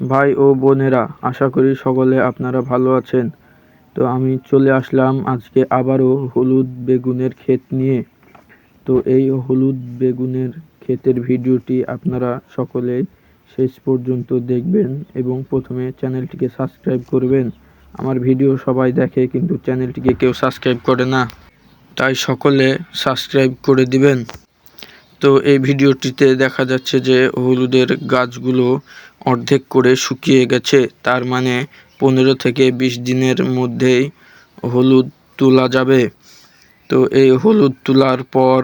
ভাই ও বোনেরা, আশা করি সকলে আপনারা ভালো আছেন। তো আমি চলে আসলাম আজকে আবারও হলুদ বেগুনের ক্ষেত নিয়ে। তো এই হলুদ বেগুনের ক্ষেতের ভিডিওটি আপনারা সকলেই শেষ পর্যন্ত দেখবেন এবং প্রথমে চ্যানেলটিকে সাবস্ক্রাইব করবেন। আমার ভিডিও সবাই দেখে, কিন্তু চ্যানেলটিকে কেউ সাবস্ক্রাইব করে না। তাই সকলে সাবস্ক্রাইব করে দিবেন। তো এই ভিডিওটিতে দেখা যাচ্ছে যে হলুদের গাছগুলো অর্ধেক করে শুকিয়ে গেছে। তার মানে পনেরো থেকে বিশ দিনের মধ্যেই হলুদ তোলা যাবে। তো এই হলুদ তোলার পর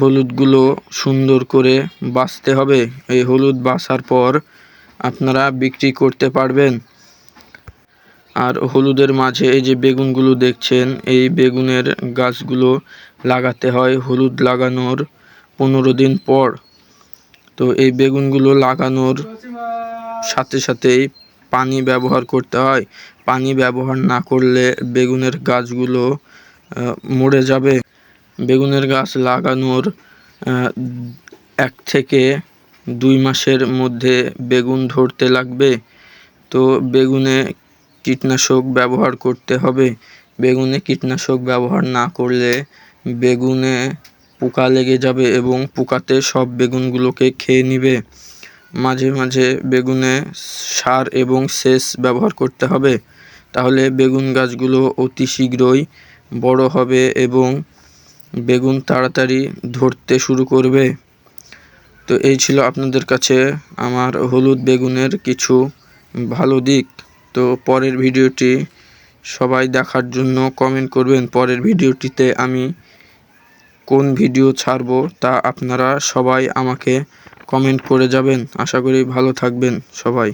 হলুদগুলো সুন্দর করে বাছতে হবে। এই হলুদ বাছার পর আপনারা বিক্রি করতে পারবেন। আর হলুদের মাঝে এই যে বেগুনগুলো দেখছেন, এই বেগুনের গাছগুলো লাগাতে হয়। হলুদ লাগানোর পনেরো দিন পর। তো এই বেগুনগুলো লাগানোর সাথে সাথেই পানি ব্যবহার করতে হয়। পানি ব্যবহার না করলে বেগুনের গাছগুলো মরে যাবে। বেগুনের গাছ লাগানোর এক থেকে দুই মাসের মধ্যে বেগুন ধরতে লাগবে। তো বেগুনে কীটনাশক ব্যবহার করতে হবে। বেগুনে কীটনাশক ব্যবহার না করলে বেগুনে পোকা লেগে যাবে এবং পোকাতে সব বেগুনগুলোকে খেয়ে নিবে। মাঝে মাঝে বেগুনে সার এবং সেচ ব্যবহার করতে হবে। তাহলে বেগুন গাছগুলো অতি শীঘ্রই বড় হবে এবং বেগুন তাড়াতাড়ি ধরতে শুরু করবে। তো এই ছিল আপনাদের কাছে আমার হলুদ বেগুনের কিছু ভালো দিক। তো পরের ভিডিওটি সবাই দেখার জন্য কমেন্ট করবেন। পরের ভিডিওটিতে আমি কোন ভিডিও ছাড়ব তা আপনারা সবাই আমাকে কমেন্ট করে যাবেন। আশা করি ভালো থাকবেন সবাই।